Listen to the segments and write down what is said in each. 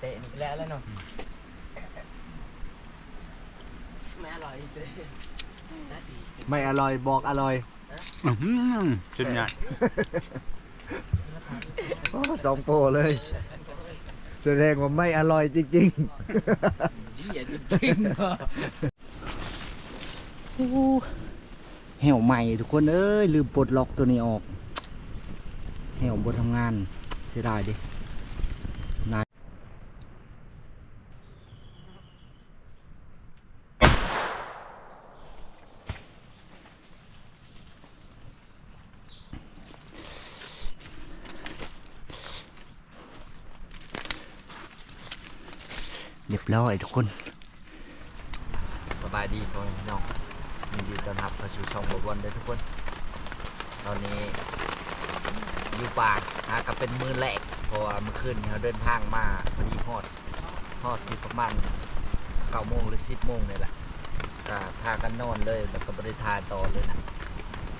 เตะนี่ไปแล้วแล้วเนาะไม่อร่อยเตะน่าดีไม่อร่อยบอกอร่อยอื้อหือจุดใหญ่โอ้สองโปรเลย แสดงว่าไม่อร่อยจริงเยี่ยจริงๆเหี่ยวใหม่ทุกคนเอ้ยลืมปลดล็อกตัวนี้ออกเหี่ยวบนทำงานเสียดายดิ ร้อยทุกคน สบายดีพ่อแม่พี่น้องยินดีต้อนรับเข้าสู่ช่องบวันเลยทุกคน ตอนนี้อยู่ป่าหากับเป็นมือแรกเพราะว่าเมื่อคืนเราเดินทางมาพอดีฮอดฮอดที่ประมาณเก้าโมงหรือสิบโมงนี่แหละก็พากันนอนเลยแล้วก็บริทายต่อเลยนะ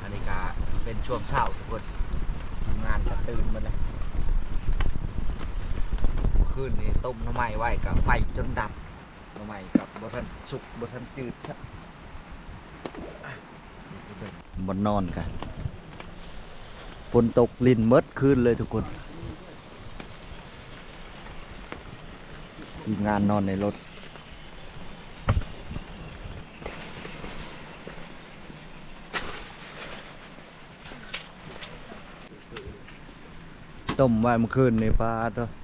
อันนี้ก็เป็นช่วงเช้าทุกคนทำงานก็ตื่นมาเลย คืนนี้ต้มน้ำไม้ไว้กับไฟจนดับน้ำไม้กับบทันสุกบทันจืดครับบนนอนกันฝนตกลินเมดคืนเลยทุกคนทีมงานนอนในรถต้มไว้เมื่อคืนในปลาตัว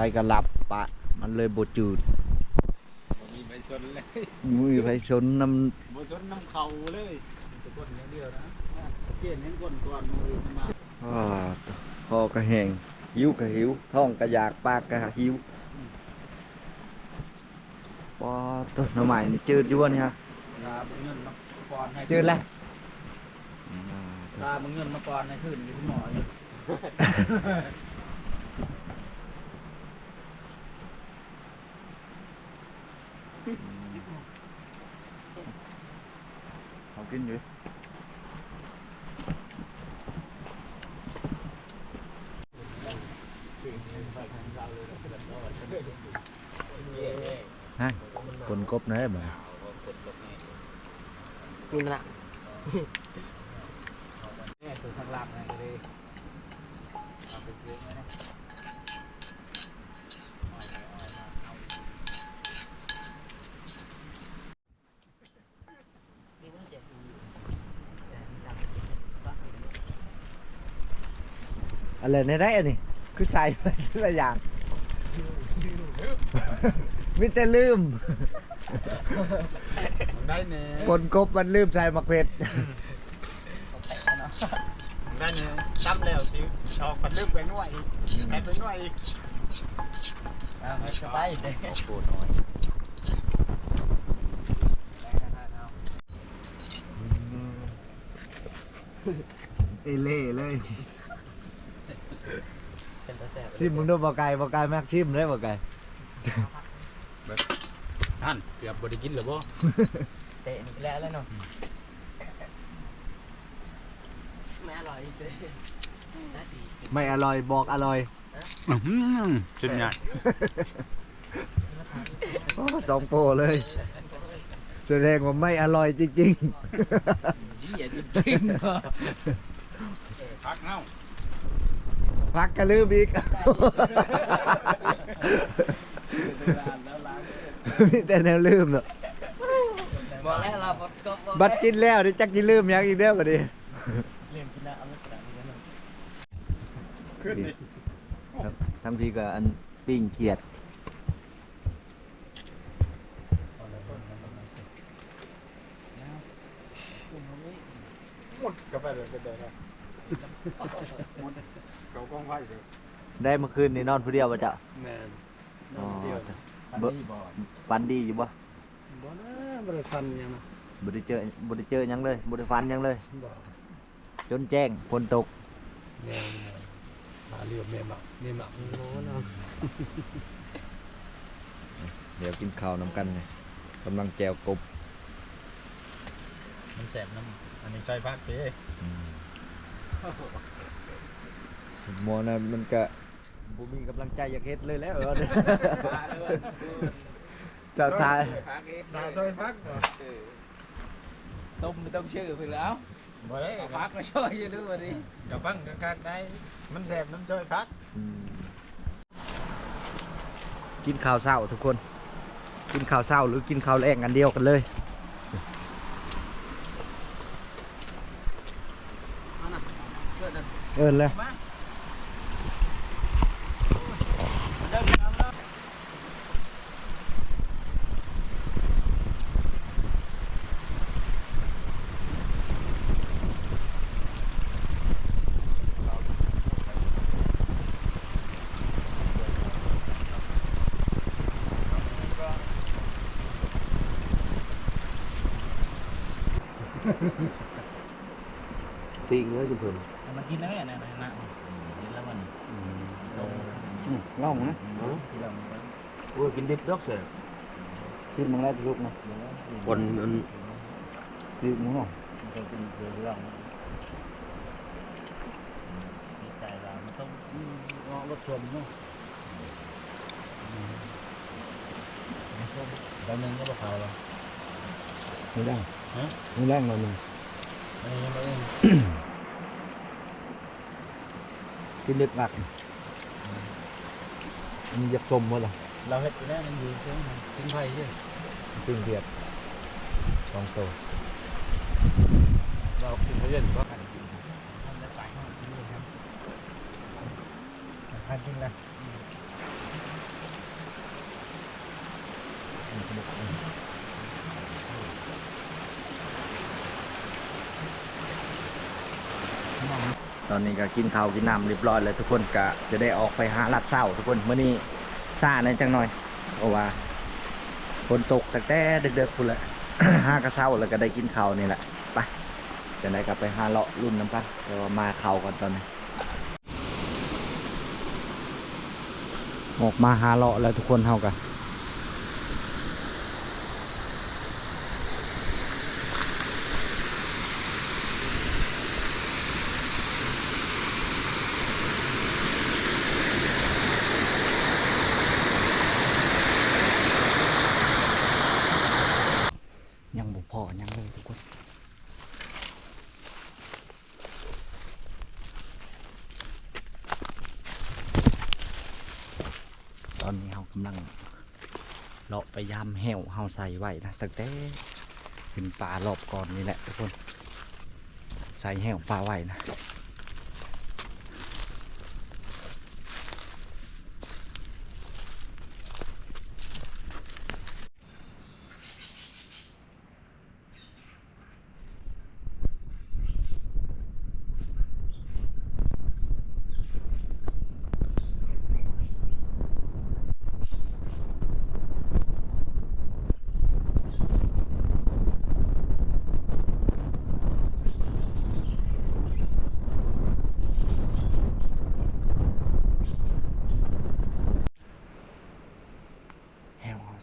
ไทยกระหลับปะ มันเลยบดจืดมีใบสนเลยมือไปชนน้บสนน้ำเขาเลยก้นอย่างเดียวนะเกี่ยนให้ก้นก่อนมือมาำอ้าคอกระแหงหิวกระหิว ท้องกระอยากปากกระหิวปอตัวหน้ำใหม่นี่จืดอยู่วะเนี่ยตามึงเงินมาก่อนให้จืดแล้วตามึงเงินมาก่อนให้ขึ้นที่หมออยู่ เขากินอยู่ฮะคนกบไหนบ่ นี่มันอะนี่คือทางลับนะเลยเอาไปซื้อมาเนี่ยนี่มันเจ็บอยู่แต่มันดังบ้า อะไรในได้อันนี้คือใส่ไปทุกอย่างมิแต่ลืมได้เน่คนกบมันลืมใส่หมักเผ็ดได้เน่ตั้มแล้วสิออกกันลึกไปหน่วยแอบไปหน่วยอีกเอาไปสบายเลยโอ้โหน้อยเอเล่เลย เป็นตาแสบชิมมึงดูบ่ไก่บ่ไก่แม็กชิมได้บ่ไก่ท่านเกือบบไดิกินหรือบ่เตะนี่ไปแล้วแล้วเนาะไม่อร่อยเตะน่าดีไม่อร่อยบอกอร่อยอื้อหือจุดใหญ่โอ้สองโปรเลย แสดงว่าไม่อร่อยจริงเยี่ยจริงพักเน่าๆ พักก็ลืมอีก มีแต่แนวลืมเนาะบอกแล้วเราก็บัดกินแล้วนี่จักจิลืมหยังอีกเด้อบัดนี้เรียนกินน้ำเอาไม่กระดาษนี้นะขึ้นดิครับทำทีก็อันปิ้งเขียดหมดกาแฟเลยก็ได้นะหมด เขากล้องไว้เลยได้เมื่อคืนนี่นอนผู้เดียวป่ะจ๊ะแม่นอ๋ออันนี้บอกฟันดีอยู่บ่บ่นะบ่ได้ทันยังนะบ่ได้เจอบ่ได้เจอหยังเลยบ่ได้ฟันหยังเลย บ่จนแจ้งฝนตกแม่นหาเรือแม่หมักแม่หมักโน้นะเดี๋ยวกินข้าวนำกันไงกำลังแจวกบมันแสบน้ำอันนี้ใส่พักเด้ หมอนั้นมันก็บ่มีกำลังใจอยากเฮ็ดเลยแล้วเออมาเลยเจ้าทายพักเองตาช่วยพักบ่เออต้มไม่ต้องชื่อไปแล้วบ่ได้เอาพักมาช่วยอยู่ด้วยวันนี้กับบังกับคักได้มันแสบน้ำช่วยพักอืมกินข้าวเช้าทุกคน กินข้าวเช้าหรือกินข้าวแรงอันเดียวกันเลยมาน่ะเพื่อนน่ะเอินเลย มาเดินมาแล้ว ปีงเลยคุณเพิ่น เอามากินแล้วแม่นะนะนะกินแล้วมันล งล่องนะกินแล้วมันโอ้ยกินดิบดอกเสียชิมมึงแล้วลูกนะคนมันชิมมึงเนาะมันจะเป็นเรื่องมีใจเรามันต้องงอรถชนเนาะแล้วนึงก็บอกเขาแล้วมือแรงฮะมือแรงหน่อยหนึงอันนี้ยังไม่เองกินเด็ดหนัก มันจะกลมวะล่ะเราเห็ดไปแล้วมันอยู่เชิงทิ้งไฟใช่ปิ้งเพียดสองตัวเรากินเขาเย็นก็มันจะใส่ห้องนี้ครับ ทานจริงนะ ตอนนี้ก็กินข้าวกินน้ำเรียบร้อยแล้วทุกคนก็จะได้ออกไปหาลัดเศร้าทุกคนเมื่อนี้ซาในจังหน่อยเพราะว่าฝนตกแต่แต่เด็กๆคุณแหละห้ากระเช้าแล้วก็ได้กินข้าวนี่แหละไปจะได้กลับไปหาเลาะรุ่นน้ำกันเดี๋ยวมาเข้าก่อนตอนนี้ออกมาหาเลาะแล้วทุกคนเท่ากันยังบุพอยังเลยทุกคน ตอนนี้เรากำลังเลาะไปยามแหวเฮาใส่ไว้นะตั้งแต่ขึ้นป่ารอบก่อนนี่แหละทุกคน ใส่แหวปลาไว้นะ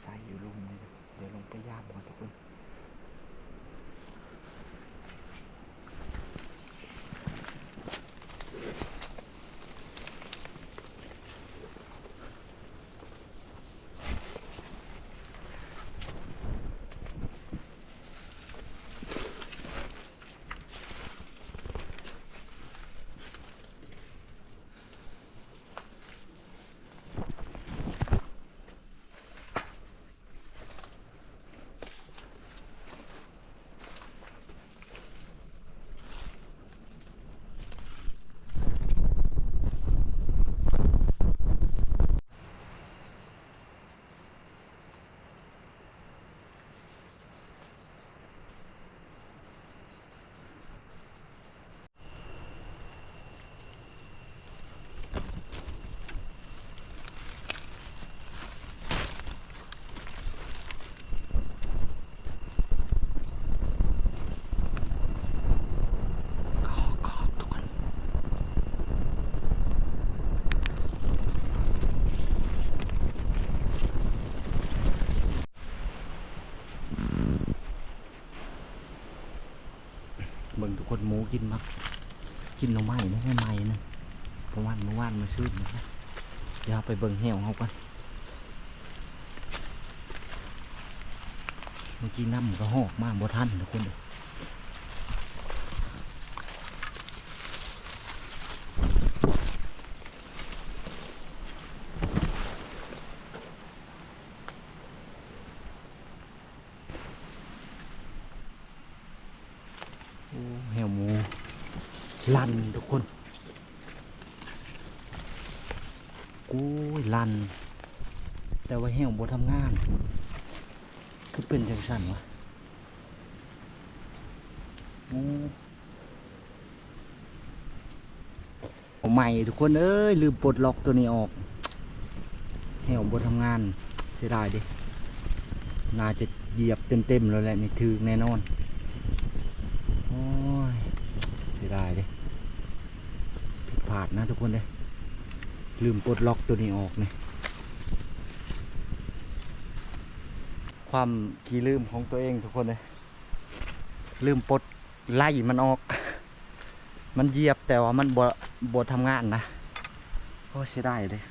ใส่อยู่ลุมเลยเดี๋ยวลงไปย่ามก่อนทุกคน หมูกินมักกินหน่อไม้นะแค่ไม้นะเพราะวันเมื่อวานมาซื้อนะครับเดี๋ยวไปเบิ่งแหวเขากันเมื่อกี้น้ำก็หอกมากบ่ทันทุกคนเด้อโอ้แหวหมู ลันทุกคนกูยลัน แต่ว่าเหี่ยวบ่ทำงาน คือเป็นจังสันวะใหม่ทุกคนเอ้ยลืมปลดล็อกตัวนี้ออกเหี่ยวบ่ทำงานเสียดายดิ น่าจะเหยียบเต็มๆแล้วแหละนี่ถือแน่นอน โอ้ย เสียดายดิผิดพลาด นะทุกคนเด้ลืมปลดล็อกตัวนี้ออกเนี่ยความขี้ลืมของตัวเองทุกคนเลยลืมปลดไล่มันออก มันเหยียบแต่ว่ามันบ่บ่ทำงานนะโอ้เสียดายเลย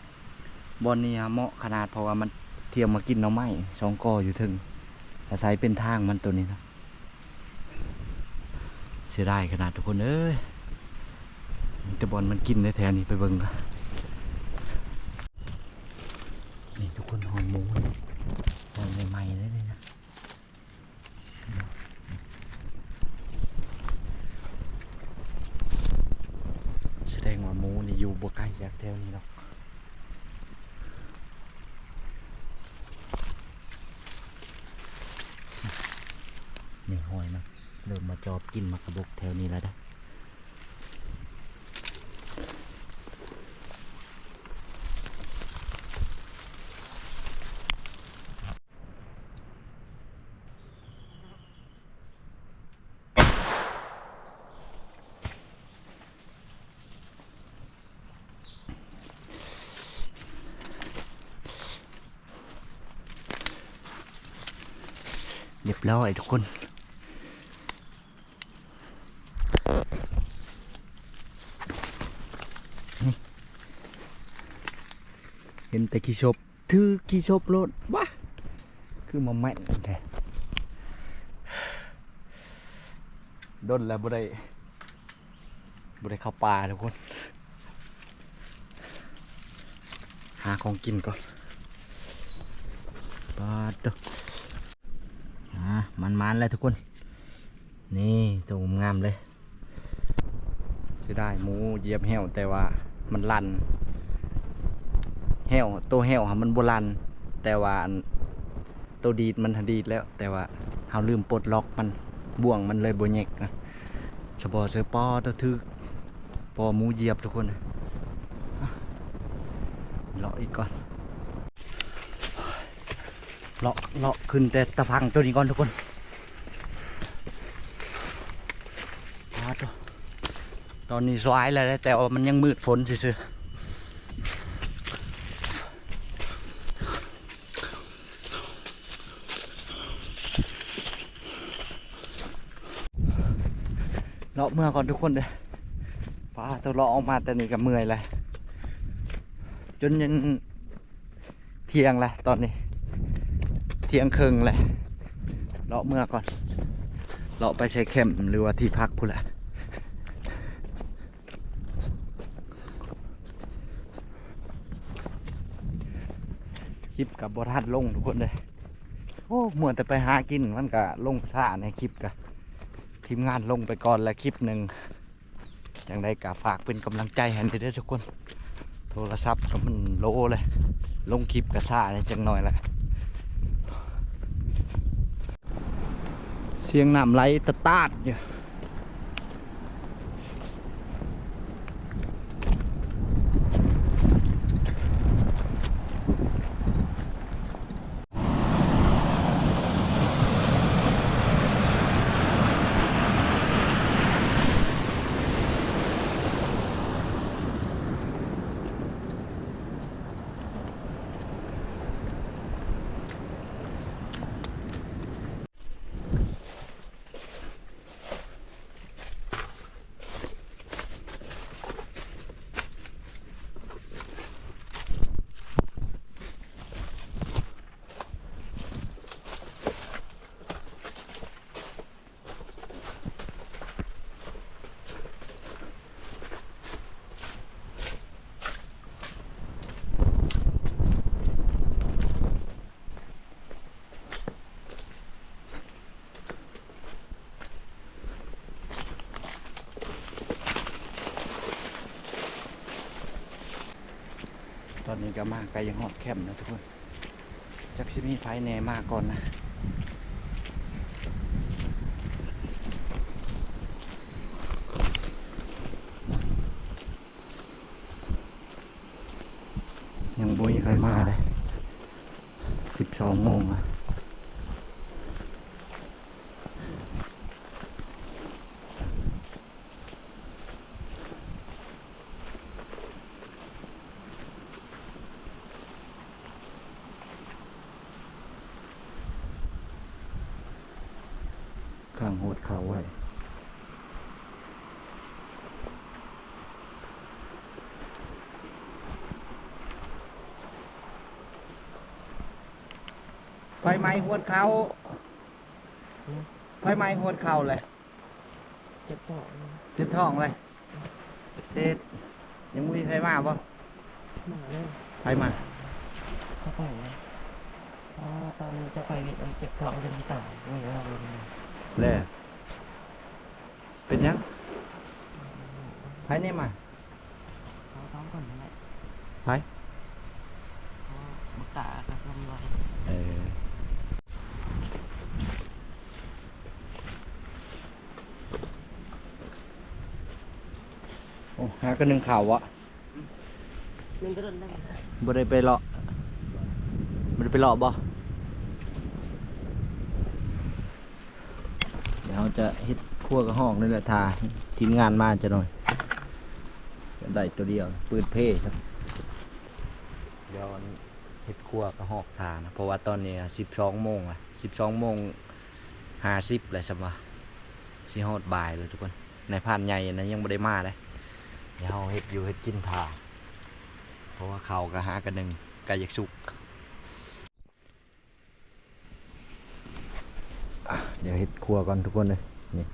บอลนี้เหมาะขนาดเพราะว่ามันเทียมมากินหน้ำไม้สองกออยู่ถึงอาศัยเป็นทางมันตัวนี้นะเสียดายขนาดทุกคนเอ้ย แต่บอลมันกินได้แทนนี่ไปเบิ่งกันทุกคนหอยหมูนี่หอยใหม่ๆเลยนี่นะแสดงว่าหมูนี่อยู่บ่ไกลจากแถวนี้หรอกนี่หอยมันเริ่มมาจอบกินมากระบกแถวนี้แล้วได้อ เรียบร้อยทุกคนเห็นแต่ขี้ชบถือขี้ชบโลดว้าคือมาแม่นแท้ดนแล้วบ่ได้บ่ได้เข้าป่าทุกคน หาของกินก่อนปาดเด้อ มันมันๆเลยทุกคน นี่ตัวงามเลยเสียดายหมูเหยียบแห้วแต่ว่ามันลันแห้วตัวแห้วมันโบลันแต่ว่าตัวดีดมันดีดแล้ว แต่ว่าเราลืมปลดล็อกมันบ่วงมันเลยบวเยกนะเฉพาะเสือปอตัวทึกปอหมูเหยียบทุกคนเลาะอีกก่อนเลาะเลาะขึ้นแต่ตะพังตัวนี้ก่อนทุกคนมาตัวต อนนี้สายแล้วแต่ว่ามันยังมืดฝนซื่อเลาะเมื่อก่อนทุกคนเลยป้าตัวเลาะออกมาแต่นี่ก็เมื่อยเลยจนยันเที่ยงเลยตอนนี้ เที่ยงครึ่งเลยเลาะเมื่อก่อนเลาะไปใช้แคมหรือว่าที่พักพูดแหละ คลิปกับบทันลงทุกคนเลยโอ้เหมือนแต่ไปหากินมันก็ลงช้าในคลิปกับทีมงานลงไปก่อนแล้วคลิปหนึ่งอย่างไรก็ฝากเป็นกำลังใจให้เด้อทุกคน โทรศัพท์ก็มันโลเลย ลงคลิปกับซ่าเนี่ยจังหน่อยแหละเสียงน้ำไหลตะตาดอยู่ อนนี้ก็มากไกลยังหอดแคมนะทุกคนจักชิมีไฟแน่มาก่อนนะยังบุยใครมาเลยสิบสองโมงอะข้างโหดเขาไว้ ไฟไหม้หวดเขาไฟไหม้หวดเขาเลยเจ็บท้องเจ็บท้องเลยเสร็จยังมุ้ยใครมาปะมาเลยใครมาเข้าไปเลยเพราะว่าตอนนี้จะไปเจ็บท้องจนตายไม่เอาเลยนะแล่เป็นยังใครนี่มาเขาท้องก่อนนั่นแหละใครเพราะบักตากับลำไรเออ หากันหนึ่งข่าววะนึงก็เดินได้บ่ได้ไปเลาะบ่ได้ไปเลาะบ่เดี๋ยวเราจะเฮ็ดครัวกับห้องนี่แหละทาทีมงานมาจะหน่อยจะได้ตัวเดียวปืนเพ่ครับเดี๋ยวเฮ็ดครัวกับหอกทานะเพราะว่าตอนนี้สิบสองโมงละสิบสองโมงห้าสิบเลยสมว่าสิฮอดบ่ายเลยทุกคนในพานใหญ่นะยังบ่ได้มาเลย เดี๋ยวเาเฮ็ดอยู่เฮ็ดกินผ่าเพราะว่าเขาก็หากันหนึ่งกายากสุกเดี๋ยวเห็ดครัวก่อนทุกคนเลยนี่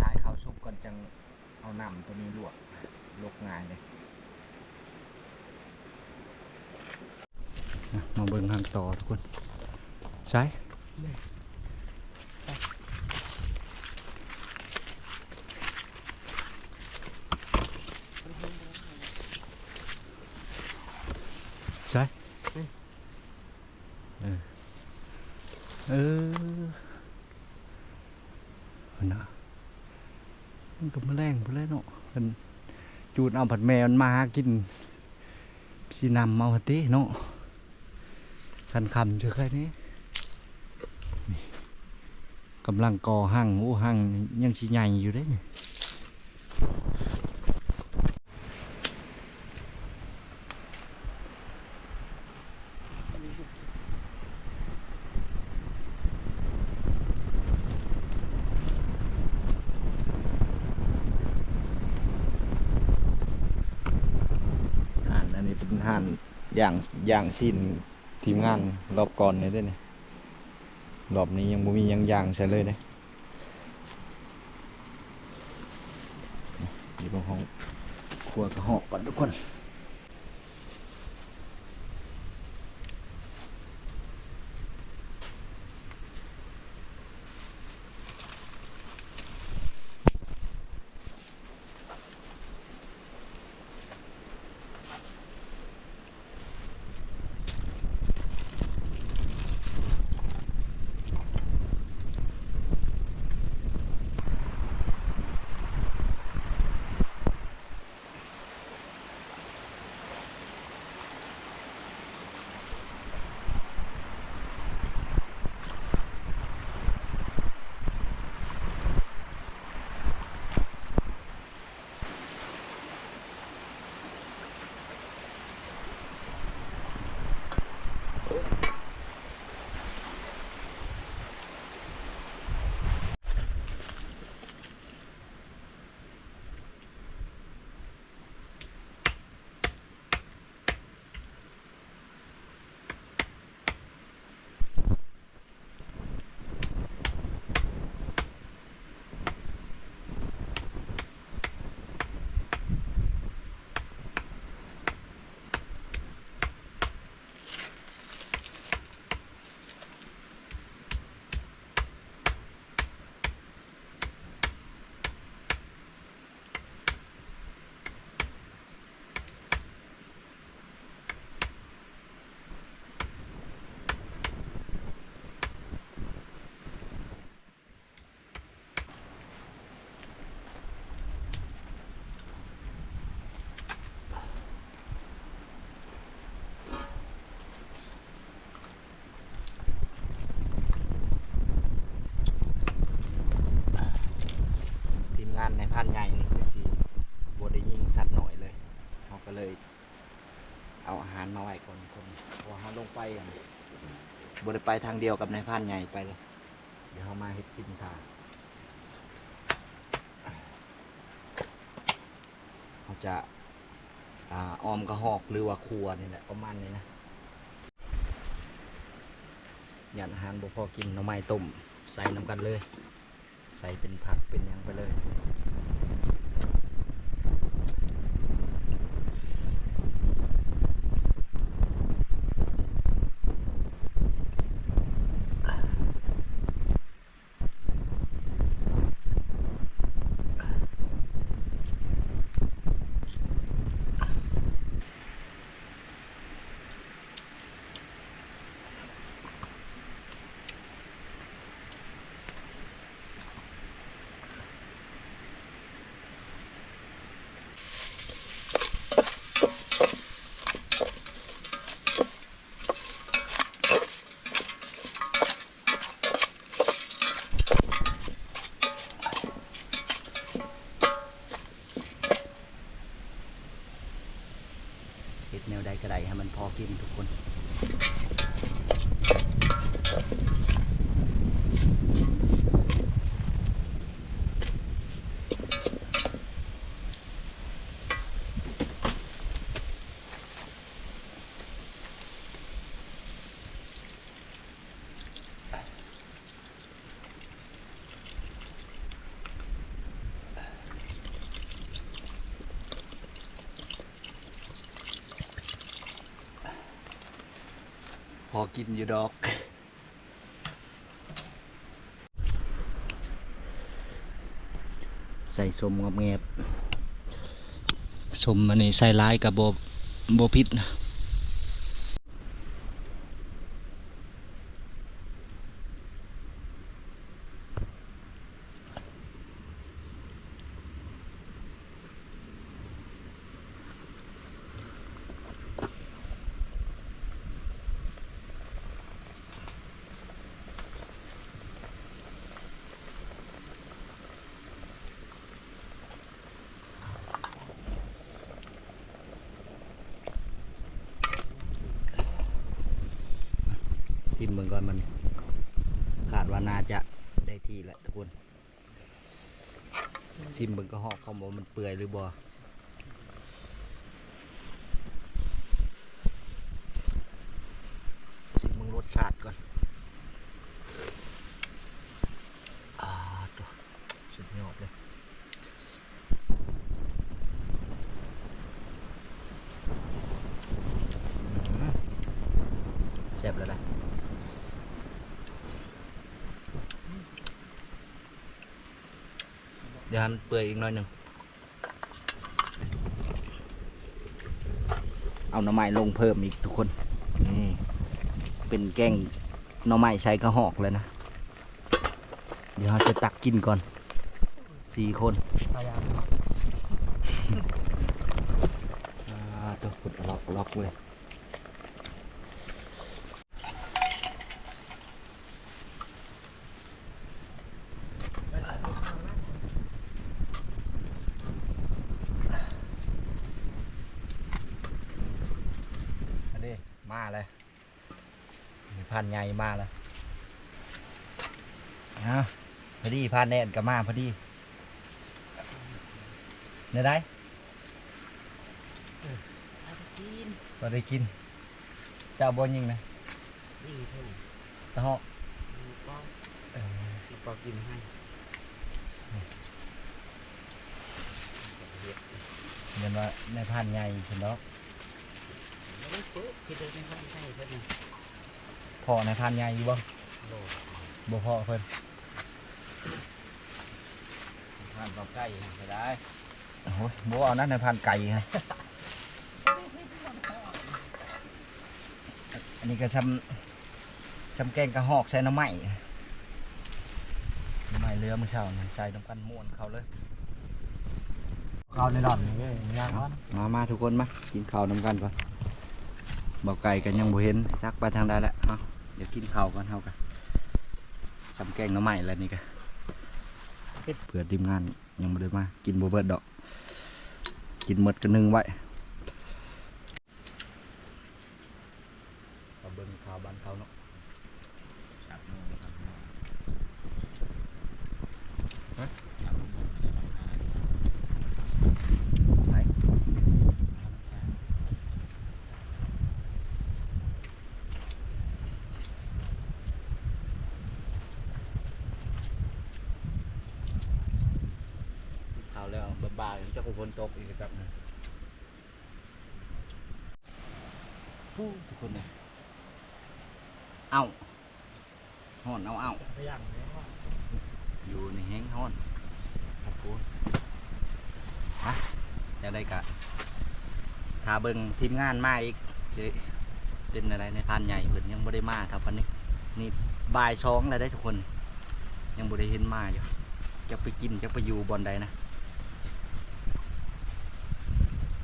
ท้ายข้าวสุกก่อนจัง เอาน้ำตัวนี้ลวกลกง่ายเลยมาเบิ่งทางต่อทุกคน ใช่ใช่เออเออเอานะมันก็มาแรงไปแล้วเนาะมัน เอาผัดแมวมันมาหากินสีนำเอาหติเนาะคันคำเจอแค่นี้กำลังก่อหั่งโอ้หั่งยังชีใหญ่อยู่เด้นี่ห่านอันนี้เป็น ห่านอย่างอย่างสิ้นทีมงานรอบก่อนเนี่ยด้นี่รอบนี้ยังบ่มียังอย่างใช่เลยเด้อยู่ตรงห้องครัวกระหอกก่อนทุกคน พันธุ์ใหญ่นี่คือสิบ่ได้ยิงสัตว์หน่อยเลยเขาก็เลย เอาอาหารมาไว้ก่อนคนพอเขาลงไปอะบ่ได้ไปทางเดียวกับในพันใหญ่ไปเลย เดี๋ยวเขามาเฮ็ดกินทานเขาจะอออมกระหอกหรือว่าครัวนี่แหละประมาณนี้นะหยาดอาหารบ่พอกินน่อไม้ต้มใส่น้ำกันเลย ใส่เป็นผักเป็นยังไปเลย พอกินอยู่ดอก ใส่สมงอบแงบสมมันนี่ใส่ร้ายกับโบโบพิษนะซิมเบิ่งก่อนมันขาดว่าน่าจะได้ที่แหละทุกคน ซิมเบิ่งก็หอกเขาบอกมันเปื่อยหรือบ่ซิมเบิ่งรสชาติก่อนอ่าตัวสุดยอดเลยอืมแซ่บแล้วนะ เดี๋ยวให้ มันเปื่อยอีกหน่อยหนึ่งเอาหน่อไม้ลงเพิ่มอีกทุกคนนี่เป็นแกงหน่อไม้ใช้กระหอกเลยนะ เดี๋ยวเราจะตักกินก่อนสี่คนพยายามอ่าตัวขุดล็อกล็อกเลย อันนี้มา เลยมีพันใหญ่มาแล้วฮะพอดีพันแน่นกับมาพอดีเนี่ยได้กินพอได้กินเจ้าบนยิงนะนี่เท่าตะเหาะก็เออก็กินให้เงินว่าในพันใหญ่เห็นดอกแล้ว ก็ปุ๊บคิดดูในให้เพื่อนนะพอในพันใหญ่อยู่บ่โลบ่พอเพิ่นพันต่อไก่จะได้โอ้ยบ่เอานั่นในพันไก่ฮะอันนี้ก็ชำชำแกงกระหอกใส่น้ำไหม้น้ำไหม้เรือมือเช้านี่ใส่น้ำกันม่วนเขาเลยข้าวในดอนนี่ย่างมันมามาทุกคนมากินข้าวน้ำกันก่อน บอกไก่กันยังบ่เห็นทักไปทางใดแล้วเอาเดี๋ยวกินข้าวกันเฮากันทำแกงน้ำใหม่แล้วนี่กันเผื่อทีมงานยังไม่ได้มา กินบัวเบิดดอก กินหมดกันหนึ่งไว้เบิ่งข่าวบ้านเขาเนาะ ข่าวเรื่อง บ่ายๆจะกูฝนตกอีกครับผู้ทุกคนเนี่ยเอ้าฮ้อนเอาเอ้าพยายามเนี่ยว่าอยู่ในแห้งฮ้อนครับผมฮะจะได้กะถ้าเบิ่งทีมงานมาอีกจะเป็นอะไรในพันใหญ่เพิ่นยังบ่ได้มาครับวันนี้นี่บ่ายสองแล้วได้ทุกคน ยังบ่ได้เห็นมาอยู่จะไปกินจะไปอยู่บอนใดนะ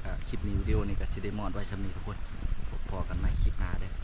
อะค ลิปนี้วิดีโอนี้ก็สิได้มอดไว้สำนี้ทุกคนพบพอกันใหม่คลิปหน้าเด้อ